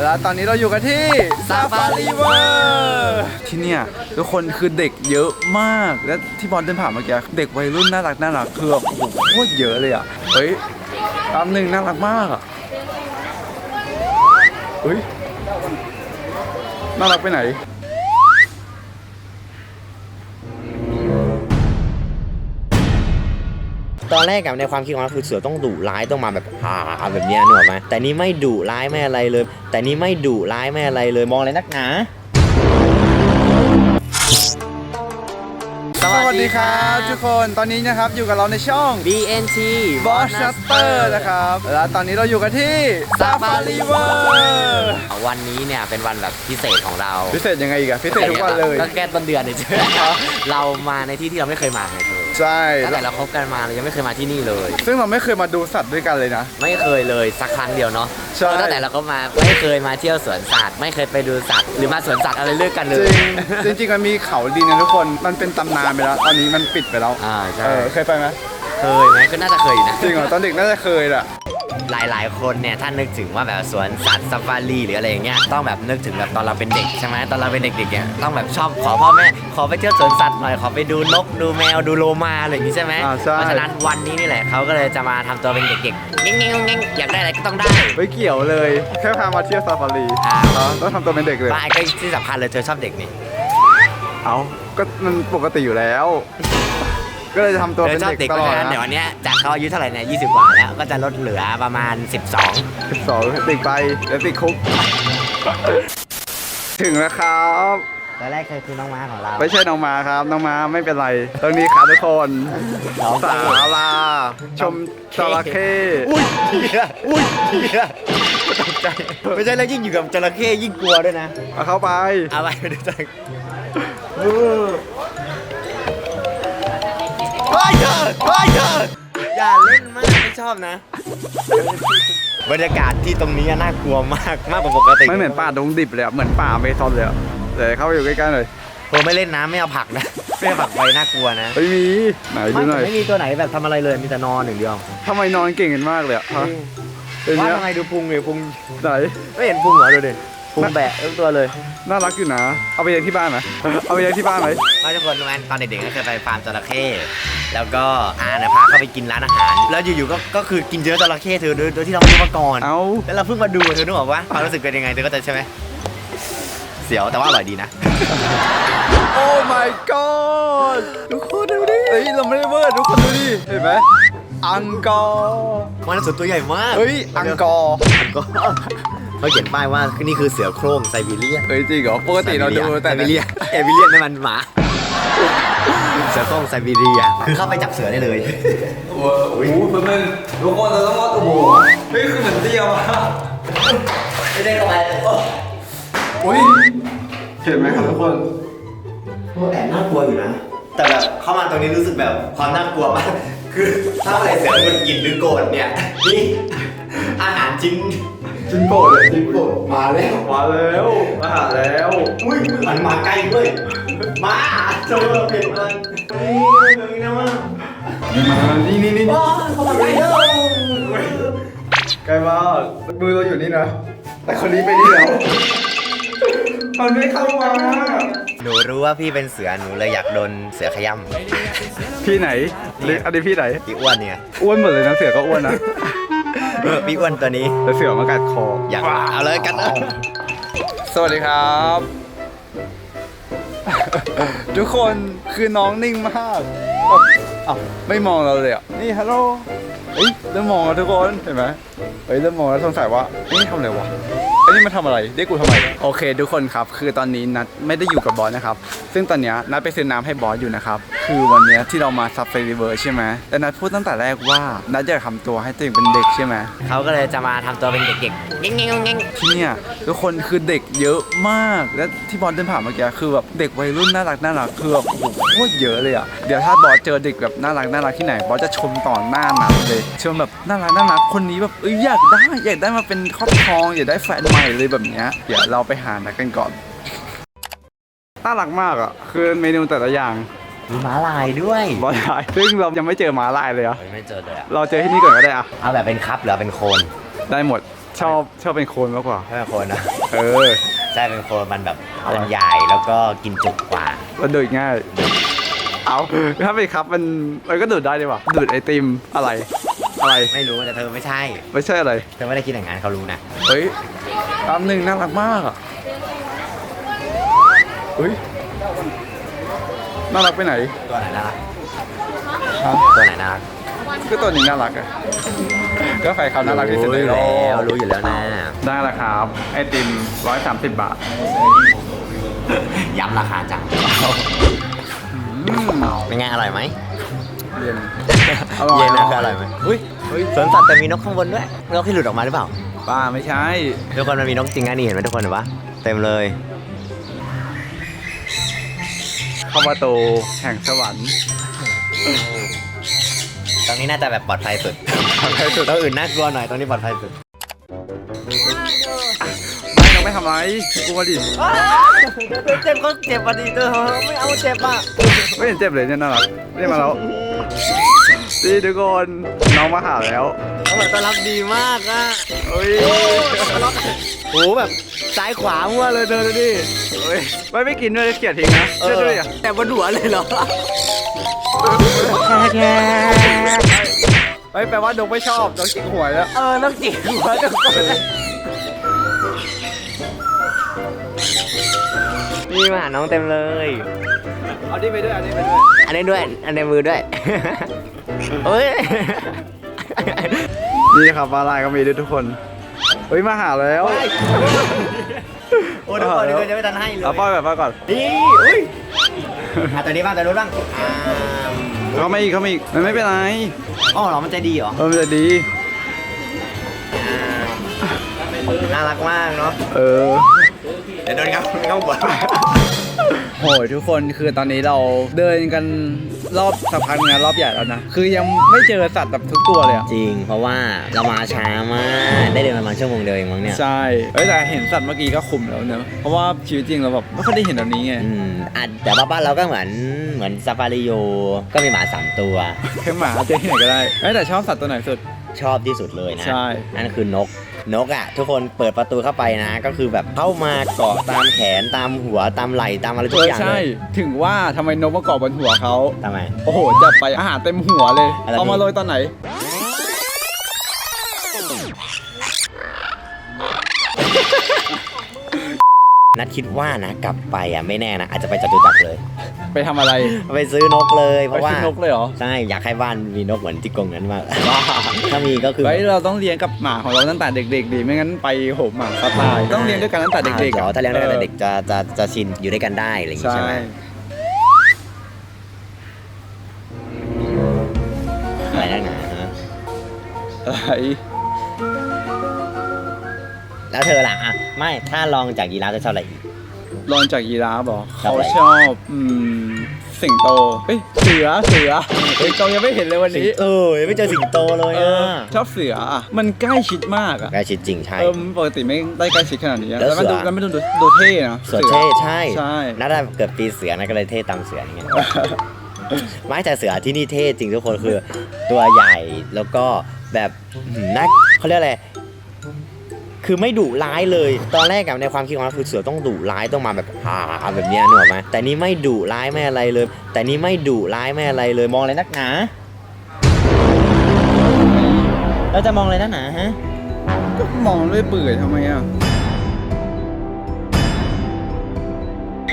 แล้วตอนนี้เราอยู่กันที่ซาฟารีเวอร์ที่เนี่ยทุกคนคือเด็กเยอะมาก และที่บอลเดินผ่านเมื่อกี้เด็กวัยรุ่นน่ารักน่ารักคือแบบโอ้โหโคตรเยอะเลยอะเฮ้ยตามหนึ่งน่ารักมากอะเฮ้ยน่ารักไปไหน ตอนแรกกับในความคิดของเราคือเสือต้องดุร้ายต้องมาแบบอ่าแบบเนี้ยนึกออกไหมแต่นี่ไม่ดุร้ายไม่อะไรเลย แต่นี่ไม่ดุร้ายไม่อะไรเลยมองอะไรนักหนาสวัสดีครับทุกคนตอนนี้นะครับอยู่กับเราในช่อง BNT b o s s h u t t e r นะครับแล้วตอนนี้เราอยู่กันที่ซาฟารีเวอร์วันนี้เนี่ยเป็นวันแบบพิเศษของเรา พิเศษยังไงอีกอะพิเศษทุกวันเลยก็แก้ต้นเดือนเนี่ยเจอเรามาในที่ที่เราไม่เคยมาไงเธอ ใช่ตั้งแต่เราคบกันมาเรายังไม่เคยมาที่นี่เลย ซึ่งเราไม่เคยมาดูสัตว์ด้วยกันเลยนะ ไม่เคยเลยสักครั้งเดียวเนาะใช่ ตั้งแต่เราก็มาไม่เคยมาเที่ยวสวนสัตว์ไม่เคยไปดูสัตว์หรือมาสวนสัตว์อะไรเลือกกันเลจยริงจริงๆมันมีเขาดินนะทุกคนมันเป็นตำนานไปแล้ว ตอนนี้มันปิดไปแล้วอ่าใช่ เออเคยไปไหมเคยไหมก็น่าจะเคยอยู่นะจริงเหรอตอนเด็กน่าจะเคยแหละ หลาย ๆ คนเนี่ยถ้านึกถึงว่าแบบสวนสัตว์ซาฟารีหรืออะไรอย่างเงี้ยต้องแบบนึกถึงแบบตอนเราเป็นเด็กใช่ไหมตอนเราเป็นเด็กๆเนี่ยต้องแบบชอบขอพ่อแม่ขอไปเที่ยวสวนสัตว์หน่อยขอไปดูนกดูแมวดูโลมาอะไรอย่างงี้ใช่ไหมอ่าใช่ เพราะฉะนั้นวันนี้นี่แหละเขาก็เลยจะมาทำตัวเป็นเด็กๆเงี้ยงๆๆๆอยากได้อะไรก็ต้องได้ ไม่เกี่ยวเลย แค่พามาเที่ยวซาฟารีอ่าเออต้องทำตัวเป็นเด็กเลยบ้าไอ้ก็ที่สำคัญเลยเธอชอบเด็กนี่ เอาก็มันปกติอยู่แล้ว ก็เลยจะทำตัวเธเป็อนชอบเด็กเด็กตเพลอราะดฉะนั้นนะเดี๋ยววันเนี้ยจากเขาอายุเท่าไหร่เนี่ย20กว่าแล้ว ก็จะลดเหลือประมาณ 12 สิบสองเด็กไปเดี๋ยวติดคุก ถึงแล้วครับ ตอนแรกเคยคือน้องม้าของเรา ไม่ใช่น้องมาครับ น้องมาไม่เป็นไรตรงนี้ครับทุกคนน้องสาวลาชมจระเข้อุ้ยเหี้ยอุ้ยเหี้ยตกใจไม่ใช่แล้วยิ่งอยู่กับจระเข้ยิ่งกลัวด้วยนะ เอาเข้าไป เอาไปไปดูจัง เฮ้ยเธอเฮ้ยเธออย่าเล่นมากไม่ชอบนะ บรรยากาศที่ตรงนี้น่ากลัวมากมากกว่าปกติไม่เหมือนป่าดงดิบเลยอะเหมือนป่าเมซอนเลยอะเดี๋ยวเข้าไปอยู่ใกล้ๆหน่อยผมไม่เล่นน้ำไม่เอาผักนะไม่เอาผักไปน่ากลัวนะไม่มีไหนดูหน่อยไม่มีตัวไหนแบบทำอะไรเลยมีแต่นอนอย่างเดียวทำไมนอนเก่งกันมากเลยอะฮะเป็นว่าเนี้ยทำไมดูพุงเลยพุงไหนไม่เห็นพุงเหรอดูดิ พุงแบะทั้งตัวเลยน่ารักอยู่นะ เอาไปเลี้ยงที่บ้านไหมเอาไปเลี้ยงที่บ้านไหมไม่ทุกคนรู้ไหมตอนเด็กๆก็เคยไปฟาร์มจระเข้แล้วก็อาเนี่ยพาเข้าไปกินร้านอาหาร แล้วอยู่ๆก็ก็คือกินเยอะจระเข้เธอโดยโดยที่เราไม่รู้มาก่อนเอาแล้วเราเพิ่งมาดูเธอนึกออกว่าความรู้สึกเป็นยังไงเธอก็จะใช่ไหมเสียวแต่ว่าอร่อยดีนะ โอ้ my god ทุกคนดูดิเฮ้ยเราไม่ได้เวิร์ดทุกคนดูดิเห็นไหมอังกอร์มันสุดตัวใหญ่มากเฮ้ยอังกอร์อังกอร์ เขาเขียนป้ายว่านี่คือเสือโคร่งไซบีเรียนเฮ้ยจริงเหรอปกติเราดูแต่ไซบีเรียนไซบีเรียนนั่นมันหมาเสือโคร่งไซบีเรียเข้าไปจับเสือได้เลยโอ้โหแป๊บนึงทุกคนเราต้องวัดอุโมงค์เฮ้ยคือเหมือนเดียวอะไม่ได้เข้าไปอุ้ยเห็นไหมครับทุกคนโอ้แอบน่ากลัวอยู่นะแต่แบบเข้ามาตรงนี้รู้สึกแบบความน่ากลัวมากคือถ้าอะไรเสือมันกินหรือโกรธเนี่ยนี่อาหารชิ้น จิงโกะเลยจิงโกะมาแล้ว มาแล้วมาหาแล้วอุ้ยมันมาใกล้ด้วย มาเจอเปลี่ยนมันนี่ตรงนี้นะว่ามานี่นี่นี่ว้าเขามาใกล้เด้อใกล้มากมือเราอยู่นี่นะ แต่คนนี้ไปนี่แล้วมันไม่เข้ามาหนูรู้ว่าพี่เป็นเสือหนูเลยอยากโดนเสือขย้พี่ไหนหรืออันนี้พี่ไหนำพี่อ้วนเนี่ยอ้วนหมดเลยนะเสือก็อ้วนนะ เออพี่อ้วนตัวนี้แต่เสือมากัดคออยากเอาเลยกันนะสวัสดีครับ ทุกคนคือน้องนิ่งมากแบบอ้าวไม่มองเราเลยอะ นี่ฮัลโหลเฮ้ยเริ่มมองแล้วทุกคนเห็นไหมเฮ้ยเริ่มมองแล้วสงสัยว่าเอ้ยนี่ทำอะไรวะไอ้ นี่มาทำอะไรเรียกกูทำไมโอเค ทุกคนครับ คือตอนนี้นัดไม่ได้อยู่กับบอสนะครับ ซึ่งตอนเนี้ยนัดไปซื้อน้ำให้บอสอยู่นะครับ คือวันเนี้ยที่เรามาซับเฟริเวอร์ใช่ไหมแต่นัดพูดตั้งแต่แรกว่านัดอยากทำตัวให้ตัวเองเป็นเด็กใช่ไหม เขาก็เลยจะมาทำตัวเป็นเด็กๆเงี้ยงๆๆที่เนี่ยทุกคนคือเด็กเยอะมาก และที่บอสเดินผ่านเมื่อกี้คือแบบเด็กวัยรุ่นน่ารักน่ารักคือแบบโอ้โหโคตรเยอะเลยอะเดี๋ยวถ้าบอสเจอเด็กแบบน่ารักน่ารักที่ไหนบอสจะชมต่อหน้านัดเลยชมแบบน่ารักน่ารักคนนี้แบบเอ้ยอยากได้อยากได้มาเป็นครอบครองอยากได้แฟนใหม่เลยแบบเนี้ยเดี๋ยวเราไปหานัดกันก่อนน่ารักมากอะคือเมนูแต่ละอย่างๆมีม้าลายด้วยบอสได้ซึ่งเรายังไม่เจอหมาลายเลยอะเฮ้ยไม่เจอเลยอะเราเจอที่นี่ก่อนก็ได้อะเอาแบบเป็นคัพหรือเอาเป็นโคนได้หมดชชอบชอบเป็นโคนมากกว่าไม่เป็นคนนะเออใช่เป็นคนมันแบบอะไรมันใหญ่แล้วก็กินจุกกว่ามันดูดง่ายเอาถ้าเป็นครับมันมันก็ดูดได้ดีว่ะดูดไอติมอะไร อะไร ไม่รู้แต่เธอไม่ใช่ ไม่ใช่อะไร เธอไม่ได้คิดอย่างนั้นเขารู้นะ เฮ้ยแป๊บหนึ่งน่ารักมากอะเฮ้ย น่ารักไปไหนตัวไหนน่ารักฮะตัวไหนน่ารักก็ตัวนี้น่ารักอะก็ใครเขาน่ารักที่สุดในรู้โลอยู่แล้วกรู้อยู่แล้วนะได้ราคาครับ ไอติม 130 บาทย้ำราคาจังอืมเป็นไงอร่อยไหมเย็น เย็นนะคืออร่อยไหมอุ้ยเฮ้ยสวนสัตว์แต่มีนกข้างบนด้วยนกที่หลุดออกมาหรือเปล่าบ้าไม่ใช่ ทุกคนมันมีนกจริงนะนี่เห็นไหมทุกคนเห็นปะเต็มเลยเข้ามาโตแห่งสวรรค์ตรงนี้น่าจะแบบปลอดภัยสุดปลอดภัยสุดตรงอื่นน่ากลัวหน่อยตรงนี้ปลอดภัยสุดไม่เราไม่ทำไรกลัวดิเจ็บก็เจ็บอะดิเธอไม่เอาเจ็บอะไม่เห็นเจ็บเลยเนี่ยน่ารักนี่มาแล้ว ดีทุกคนน้องมาหาแล้วเขาแบบต้อนรับดีมากอะเฮ้ยโอ้แบบซ้ายขวามั่วเลยเธอดูดิเฮ้ยไม่ไม่กินด้วยเกลียดทิ้งนะเชื่อด้วยอะแต่บนหัวเลยเหรอเฮ้ยแปลว่าน้องไม่ชอบน้องจิกหัวแล้ว เออต้องจีบหัวทุกคนนี่มาหาน้องเต็มเลย เอาดิไปด้วย เอาดิไปด้วย อันนี้ด้วย อันในมือด้วย เฮ้ย นี่ครับมาลายก็มีด้วยทุกคน เฮ้ยมาหาแล้วโอ้ทุกคนนี่ก็จะไม่ทันให้เลยเอาป้อยแบบป้อยก่อนนี่อุ้ยอะตัวนี้บ้างตัวนู้นบ้างอ่าเขามาอีกเขามาอีกมันไม่เป็นไรอ๋อเหรอมันใจดีเหรอเออมันจะดีน่ารักมากเนาะเออเดี๋ยวโดนเขาเขาบวชโหยทุกคนคือตอนนี้เราเดินกัน รอบสะพานงานรอบใหญ่แล้วนะ คือยังไม่เจอสัตว์แบบทุกตัวเลยอะจริง เพราะว่าเรามาช้ามาก ได้เดินประมาณชั่วโมงเดียวเองมั้งเนี่ย ใช่เอ้ยแต่เห็นสัตว์เมื่อกี้ก็คุ้มแล้วเนอะเพราะว่าชีวิตจริงเราแบบไม่ค่อยได้เห็นแบบนี้ไงอืมอะแต่ว่าบ้านเราก็เหมือนเหมือนซาฟาริโย ก็มีหมาสามตัว แค่หมาเจอที่ไหนก็ได้เอ้ยแต่ชอบสัตว์ตัวไหนสุด ชอบที่สุดเลยนะ ใช่ นั่นคือนก นกอะ ทุกคนเปิดประตูเข้าไปนะ ก็คือแบบเข้ามาเกาะตามแขนตามหัวตามไหล่ตามอะไรทุเอกออย่างเลใช่ ยถึงว่าทำไมนกมาเกาะบนหัวเขา ทำไม โอ้โหจับไปอาหารเต็มหัวเลย อะไร เอามาโรยตอนไหน นัดคิดว่านะกลับไปอะไม่แน่นะอาจจะไปจตุจักรเลย ไปทำอะไร ไปซื้อนกเลยเพไปราะว่าซื้อนกเลยเหรอ ใช่อยากให้บ้านมีนกเหมือนที่กรงนั้นมาก ถ้ามีก็คือไว้เราต้องเลี้ยงกับหมาของเราตั้งแต่เด็กๆดีไม่งั้นไปโหหมาก็ตายต้องเลี้ยงด้วยกันตั้งแต่เด็กๆอ๋อะอถ้าเลี้ยงตั้งแต่เด็กจะจะจะชินอยู่ด้วยกันได้อะไรอย่างงี้ใช่ใช่ไหมอะไรนักหนาฮะอะไร แล้วเธอล่ะอะไม่ถ้าลองจากยีราฟจะชอบอะไรอีกลองจากยีราฟเหรอชอบเขาอะไร ชอบอืมสิงโตเฮ้ยเสือเสือเฮ้ยเรายังไม่เห็นเลยวันนี้เออยังไม่เจอสิงโตเลยเออะอชอบเสืออะมันใกล้ชิดมากอะใกล้ชิดจริงใช่ เออมันปกติไม่ได้ใกล้ชิดขนาดนี้อะแล้วแล้วมันดูเสือ แล้วมันดูดูเท่นะเสือเท่ใช่ใช่ น่าจะเกิดปีเสือนะก็เลยเท่ตามเสือนี่ไงไม่แต่เสือที่นี่เท่จริงทุกคนคือ ตัวใหญ่แล้วก็แบบหืมน่าเขาเรียกอะไร คือไม่ดุร้ายเลย ตอนแรกกับในความคิดของเราคือเสือต้องดุร้ายต้องมาแบบหาแบบเนี้ยนึกออกไหมแต่นี่ไม่ดุร้ายไม่อะไรเลย แต่นี่ไม่ดุร้ายไม่อะไรเลย มองอะไรนักหนาเราจะมองอะไรนักหนาฮะก็มองด้วยเปื่อยทำไมอะ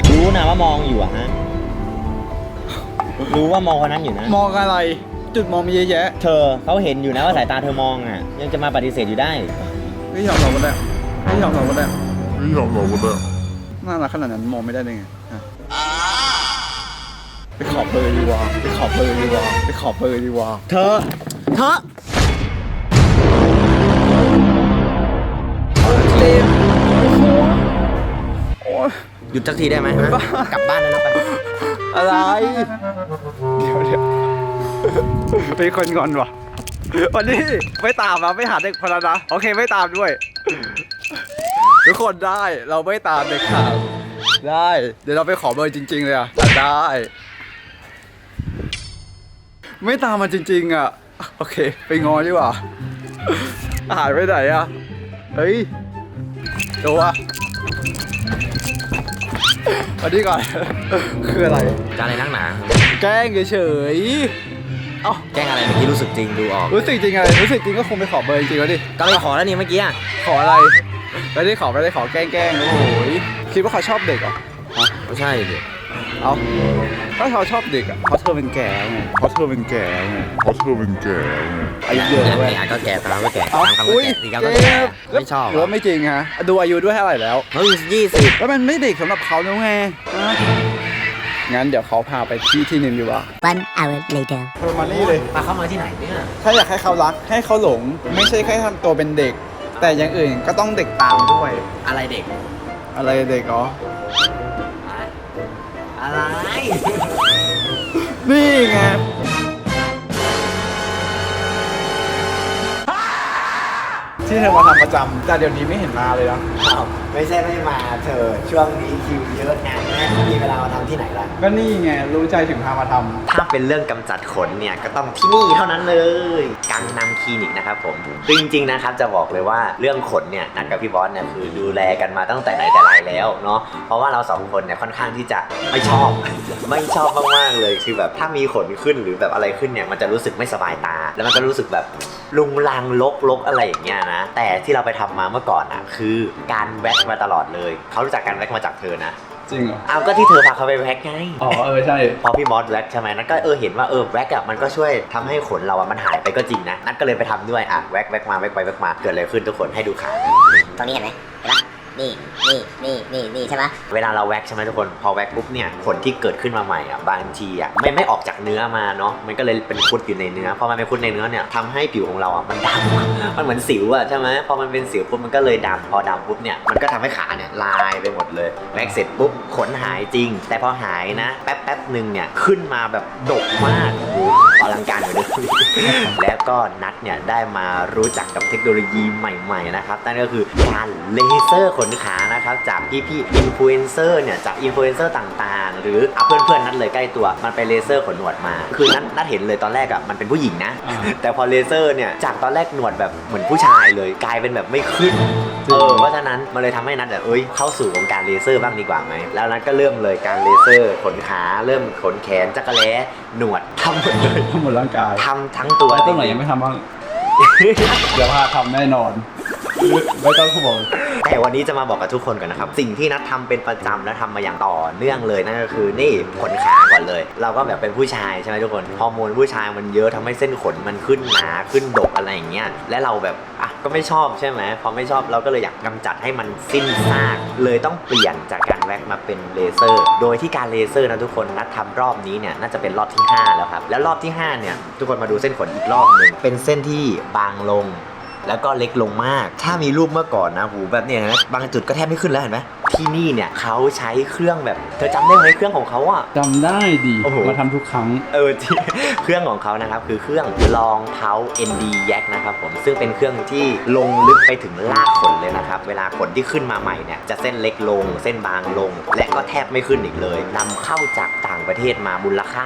รู้นะว่ามองอยู่อะฮะรู้ว่ามองคนนั้นอยู่นะ มองอะไร จุดมองมีเยอะแยะ เธอเขาเห็นอยู่นะว่าสายตาเธอมองอะ ยังจะมาปฏิเสธอยู่ได้ ไม่ยอมเราก็ได้ไม่ยอมเราก็ได้ไม่ยอมเราก็ได้น่ารักขนาดนั้นมองไม่ได้ได้ไงฮะไปขอเบอร์ดีกว่าไปขอเบอร์ดีกว่าไปขอเบอร์ดีกว่าเธอ เธอเลมโอ้ยหยุดสักทีได้ไหมฮะบ้ากลับบ้านแล้วนะไป อะไร เดี๋ยวเดี๋ยวเป็นคนงอนวะ วันนี้ไม่ตามนะไม่หาเด็กพนันนะโอเคไม่ตามด้วย ทุกคนได้เราไม่ตามเด็กข่าวได้ เดี๋ยวเราไปขอเบอร์จริง ๆ เลยอะอะได้ ไม่ตามมาจริง ๆ อะ โอเค ไปงอดีกว่าหายไปไหนอะไปเฮ้ยตัวมาดีก่อน คืออะไรจะอะไรนักหนา แกล้งเฉยๆ เอ้าแกล้งอะไรเมื่อกี้รู้สึกจริงดูออก รู้สึกจริงอะไรรู้สึกจริงก็คงไปขอเบอร์จริงๆแล้วดิก็เลยขอแล้วนี่เมื่อกี้อะขออะไรไม่ได้ขอไม่ได้ขอแกล้งๆโอ้โหยคิดว่าเขาชอบเด็กเหรอฮะไม่ใช่ดิเอาถ้าเขาชอบเด็กอะเพราะเธอเป็นแก่ไงเพราะเธอเป็นแก่ไงเพราะเธอเป็นแก่ไงอายุเยอะเนี่ยเว้ยเนี่ยก็แก่ตามก็แก่เอาตามคำก็อุ้ยแก่อีกคำก็แก่ไม่ชอบหรือว่าไม่จริงฮะดูอายุด้วยเท่าไหร่แล้วเฮ้ยยี่สิบแล้วมันไม่เด็กสำหรับเขาแล้วไงฮะ งั้นเดี๋ยวเขาพาไปที่ที่หนึ่งดีกว่า One hour later. เธอมานี่เลย พาเข้ามาที่ไหนเนี่ยถ้าอยากให้เขารักให้เขาหลง ไม่ใช่แค่ทำตัวเป็นเด็ก แต่อย่างอื่นก็ต้องเด็กตามด้วย อะไรเด็ก อะไรเด็กอ๋ออะไร นี่ไง ที่เธอมาทำประจำแต่เดี๋ยวนี้ไม่เห็นมาเลยนะอ้าวไม่ใช่ไม่มาเธอช่วงนี้คิวเยอะงานแน่นมีเวลามาทำที่ไหนล่ะ ก็นี่ไงรู้ใจถึงพามาทำถ้าเป็นเรื่องกำจัดขนเนี่ยก็ต้องที่นี่เท่านั้นเลยกังนำคลินิกนะครับผมคือจริงๆนะครับจะบอกเลยว่าเรื่องขนเนี่ยนัดกับพี่บอสเนี่ยคือดูแลกันมาตั้งแต่ไหนแต่ไรแล้วเนาะเพราะว่าเราสองคนเนี่ยค่อนข้างที่จะไม่ชอบ ไม่ชอบมากๆเลยคือแบบถ้ามีขนขึ้นหรือแบบอะไรขึ้นเนี่ยมันจะรู้สึกไม่สบายตา แล้วมันก็รู้สึกแบบลุงลังลกลกอะไรอย่างเงี้ยนะแต่ที่เราไปทำมาเมื่อก่อนอะ คือการแว็กมาตลอดเลยเขารู้จักการแว็กมาจากเธอนะจริงเหรอเอาก็ที่เธอพาเขาไปแว็กไงอ๋อเออใช่พอพี่มอสแว็กใช่ไหมนัทก็เออเห็นว่าเออแว็กอะมันก็ช่วยทำให้ขนเราอะมันหายไปก็จริงนะนัทก็เลยไปทำด้วยอะแว็กแว็กมาแว็กไปแว็กมาเกิดอะไรขึ้นทุกคนให้ดูขาตรงนี้เห็นไหมเห็นปะ นี่นี่นี่นี่นี่ใช่ปะเวลาเราแว็กใช่ไหมทุกคนพอแว็กปุ๊บเนี่ยขนที่เกิดขึ้นมาใหม่อะบางทีอะไม่ไม่ออกจากเนื้อมาเนาะมันก็เลยเป็นคุดอยู่ในเนื้อพอมันเป็นคุดในเนื้อเนี่ยทำให้ผิวของเราอะมันดำมันเหมือนสิวอะใช่ไหมพอมันเป็นสิวปุ๊บมันก็เลยดำพอดำปุ๊บเนี่ยมันก็ทำให้ขาเนี่ยลายไปหมดเลยแว็กเสร็จปุ๊บขนหายจริง แต่พอหายนะ แป๊บแป๊บหนึ่งเนี่ยขึ้นมาแบบดกมากโอ้ ลังการอยู่ด้วยแล้วก็นัดเนี่ยได้มารู้จักกับเทคโนโลยีใหม่ๆนะครับนั่นก็คือการเลเซอร์ขนขานะครับจากพี่พี่อินฟลูเอนเซอร์เนี่ยจากอินฟลูเอนเซอร์ต่างๆ หรืออะเพื่อนๆนัดเลยใกล้ตัวมันไปเลเซอร์ขนหนวดมา คือนัดนัดเห็นเลยตอนแรกอะมันเป็นผู้หญิงนะอ่าแต่พอเลเซอร์เนี่ยจากตอนแรกหนวดแบบเหมือนผู้ชายเลยกลายเป็นแบบไม่ขึ้นเออเพราะฉะนั้นมันเลยทำให้นัดแบบเอ้ยเข้าสู่วงการเลเซอร์บ้างดีกว่าไหมแล้วนัดก็เริ่มเลยการเลเซอร์ขนขาเริ่มขนแขนจักรแล้หนวดทำหมดเลยทั้งหมดร่างกายทำทั้งตัว แล้วตรงไหนยังไม่ทำบ้าง เดี๋ยวพาทำแน่นอน ไม่ต้องห่วงแต่วันนี้จะมาบอกกับทุกคนกันนะครับ สิ่งที่นัดทำเป็นประจำและทำมาอย่างต่อเนื่องเลยนั่นก็คือนี่ขนขาก่อนเลย เราก็แบบเป็นผู้ชายใช่ไหมทุกคนฮอร์โมนผู้ชายมันเยอะทำให้เส้นขนมันขึ้นหนาขึ้นดกอะไรอย่างเงี้ยและเราแบบอะก็ไม่ชอบใช่ไหมพอไม่ชอบเราก็เลยอยากกำจัดให้มันสิ้นซากเลยต้องเปลี่ยนจากการแว็กมาเป็นเลเซอร์ โดยที่การเลเซอร์นะทุกคนนัดทำรอบนี้เนี่ยน่าจะเป็นรอบที่ห้าแล้วครับแล้วรอบที่ห้าเนี่ยทุกคนมาดูเส้นขนอีกรอบหนึ่งเป็นเส้นที่บางลง แล้วก็เล็กลงมาก ถ้ามีรูปเมื่อก่อนนะหูแบบเนี้ยนะบางจุดก็แทบไม่ขึ้นแล้วเห็นไหมที่นี่เนี่ยเขาใช้เครื่องแบบเธอจำได้ไหมเครื่องของเขาอะจำได้ดีโอ้โห มาทำทุกครั้ง เออที่ เครื่องของเขานะครับคือเครื่องลองเท้า ND Yak นะครับผมซึ่งเป็นเครื่องที่ลงลึกไปถึงรากขนเลยนะครับ เวลาขนที่ขึ้นมาใหม่เนี่ยจะเส้นเล็กลง เส้นบางลง และก็แทบไม่ขึ้นอีกเลยนำเข้าจากต่างประเทศมามูลค่า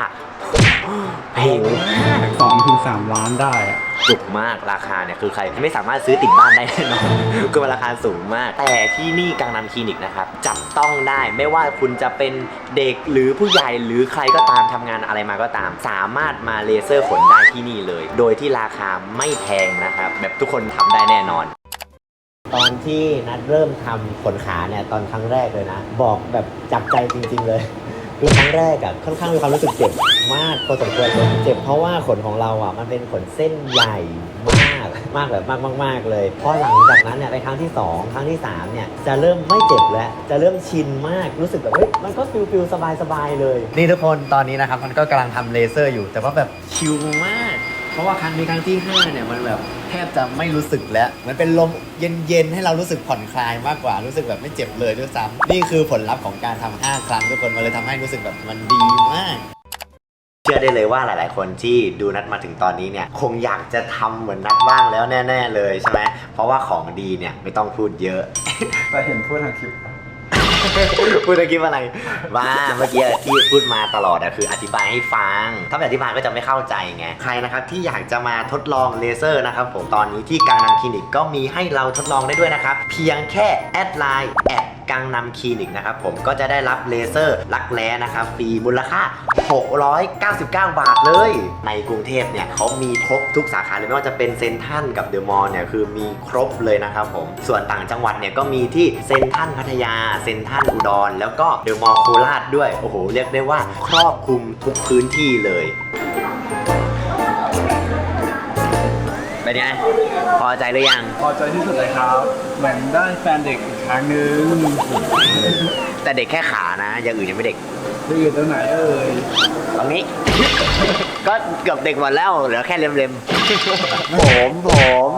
แพงมากสองถึงสามล้านได้อะจุกมากราคาเนี่ยคือใครไม่สามารถซื้อติดบ้านได้แน่นอนคือมันราคาสูงมาก แต่ที่นี่กังนำคลินิกนะครับจับต้องได้ไม่ว่าคุณจะเป็นเด็กหรือผู้ใหญ่หรือใครก็ตามทำงานอะไรมาก็ตาม สามารถมาเลเซอร์ขนได้ที่นี่เลย โดยที่ราคาไม่แพงนะครับ แบบทุกคนทำได้แน่นอนตอนที่นัดเริ่มทำขนขาเนี่ยตอนครั้งแรกเลยนะ บอกแบบจับใจจริง ๆ เลย คือครั้งแรกอะ่ะค่อนข้างมีความรู้สึกเจ็บมากพอสมควรเลยเจ็บเพราะว่าขนของเราอะมันเป็นขนเส้นใหญ่มากมากแบบมากมาก ๆ เลยพอหลังจากนั้นเนี่ยไปครั้งที่สองครั้งที่สามเนี่ยจะเริ่มไม่เจ็บแล้วจะเริ่มชินมากรู้สึกแบบเฮ้ยมันก็ฟิลฟิลสบายสบายเลย นี่ทุกคนตอนนี้นะครับมันก็กำลังทำเลเซอร์อยู่ แต่ว่าแบบชิลมาก เพราะว่าครั้งนี้ครั้งที่ห้าเนี่ยมันแบบแทบจะไม่รู้สึกแล้ว มันเป็นลมเย็นๆให้เรารู้สึกผ่อนคลายมากกว่ารู้สึกแบบไม่เจ็บเลยด้วยซ้ำนี่คือผลลัพธ์ของการทำห้าครั้งทุกคนมันเลยทำให้รู้สึกแบบมันดีมากเชื่อได้เลยว่าหลาย ๆ คนที่ดูนัดมาถึงตอนนี้เนี่ยคงอยากจะทำเหมือนนัดบ้างแล้วแน่ ๆ เลยใช่ไหมเพราะว่าของดีเนี่ยไม่ต้องพูดเยอะแต่เห็นพูดทางคลิป พูดตะกี้อะไรว่าเมื่อกี้ที่พูดมาตลอดอะคืออธิบายให้ฟัง ถ้าไม่อธิบายก็จะไม่เข้าใจไง ใครนะครับที่อยากจะมาทดลองเลเซอร์นะครับผม ตอนนี้ที่กังนำคลินิกก็มีให้เราทดลองได้ด้วยนะครับ เพียงแค่แอดไลน์แอด กังนำคลินิกนะครับผมก็จะได้รับเลเซอร์รักแร้นะครับฟรีมูลค่า 699 บาทเลย ในกรุงเทพเนี่ยเขามีครบทุกสาขาเลยไม่ว่าจะเป็นเซนทันกับเดอะมอลล์เนี่ยคือมีครบเลยนะครับผมส่วนต่างจังหวัดเนี่ยก็มีที่เซนทันพัทยาเซนทันอุดร แล้วก็เดอะมอลล์โคราชด้วยโอ้โหเรียกได้ว่าครอบคลุมทุกพื้นที่เลย เป็นไงพอใจหรือยัง พอใจที่สุดเลยครับ เหมือนได้แฟนเด็กอีกครั้งหนึงแต่เด็กแค่ขานะ อย่างอื่นยังไม่เด็กที่อยู่ตรงไหนเอ่ยตรงนี้ ก็เกือบเด็กหมดแล้วเหลือแค่เล็มๆ ผมผม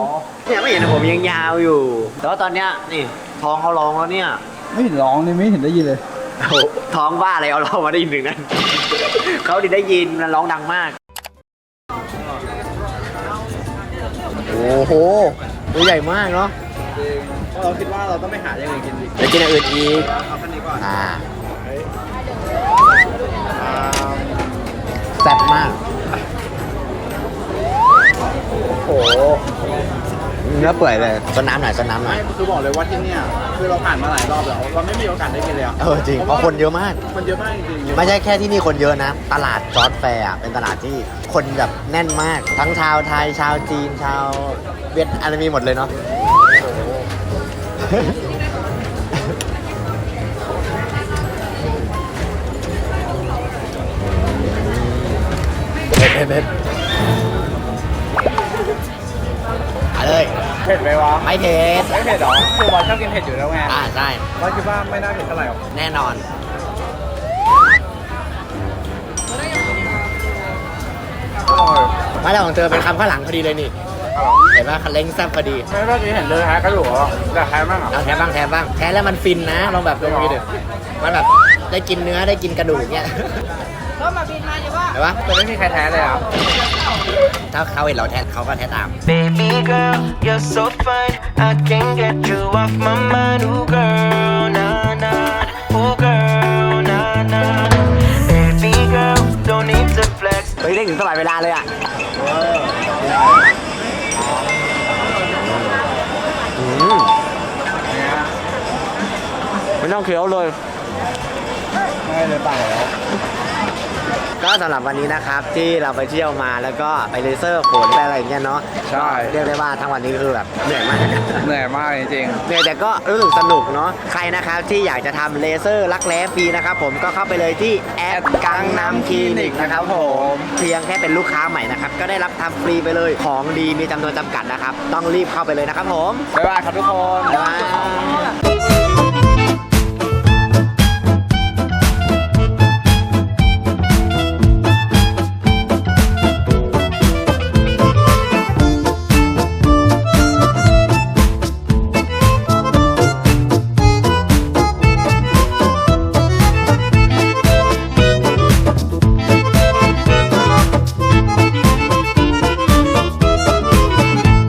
เนี่ยไม่เห็นผมยังยาวอยู่ แต่ว่าตอนเนี้ยนี่ท้องเขาร้องแล้วเนี่ย ไม่เห็นร้องเลยไม่เห็นได้ยินเลย โอ้โหท้องบ้าอะไรเอาเรามาได้ยินถึงนั้น เขาดิได้ยินมันร้องดังมาก โอ้โห ตัวใหญ่มากเนาะเราคิดว่าเราต้องไปหาอย่างอื่นกินดิเดี๋ยวกินอย่างอื่นอีก เอาแค่นี้ก่อนอ่าอ่าแซ่บมาก โอ้โห เนื้อเปื่อยเลยซนน้ำหน่อยซนน้ำหน่ไม่อย คือบอกเลยว่าที่เนี่ยคือเราผ่านมาหลายรอบแล้วเราไม่มีโอกาสได้กินเลยอะเออจริงเพราะคนเยอะมาก คนเยอะมากจริงๆไม่ใช่แค่ที่นี่คนเยอะนะ ตลาดจอร์ดแฟร์อะเป็นตลาดที่คนแบบแน่นมาก ทั้งชาวไทย ชาวจีน ชาวเวียดอะไรมีหมดเลยเนาะ เผ็ดเผ็ดเผ็ด เลยเผ็ดไหมวะ ไม่เผ็ดไม่เผ็ดหรอคือบอลชอบกินเผ็ดอยู่แล้วไงอ่าใช่บอลคิดว่าไม่น่าเผ็ดเท่าไหร่หรอกแน่นอนอร่อยมาแล้วของเธอเป็นคำข้างหลังพอดีเลยนี่ เห็นไหมคันเล้งแซ่บพอดีไม่เมื่อกี้เห็นเลยแฮะกระดูกอะแต่แฮะมากอะเอาแท้บ้างแท้บ้างแท้แล้วมันฟินนะลองแบบลองกินดิมันแบบได้กินเนื้อได้กินกระดูกเงี้ย ก็มาบินมาอยู่ว่าเห็นปะแต่ไม่มีใครแท้เลยอะถ้าเขาเห็นเราแท้เขาก็แท้ตาม Baby girl, you're so fine. I can't get you off my mind. Ooh, girl, nah, nah. Ooh, girl, nah, nah. Baby girl, don't need to flex. เฮ้ยเล่นถึงตลอดเวลาเลยอะอืมไม่ต้องเคี้ยวเลยไม่เลยเปล่าแล้ว ก็สำหรับวันนี้นะครับที่เราไปเที่ยวมาแล้วก็ไปเลเซอร์ขนไปอะไรอย่างเงี้ยเนาะใช่เรียกได้ว่าทั้งวันนี้คือแบบเหนื่อยมาก เหนื่อยมากจริงเหนื่อยแต่ก็รู้สึกสนุกเนาะใครนะครับที่อยากจะทำเลเซอร์รักแร้ฟรีนะครับผมก็เข้าไปเลยที่แอดกังนำคลินิกนะครับผมเพียงแค่เป็นลูกค้าใหม่นะครับก็ได้รับทำฟรีไปเลยของดีมีจำนวนจำกัดนะครับ ต้องรีบเข้าไปเลยนะครับผมๆบ๊ายบายครับทุกคน บ๊ายบาย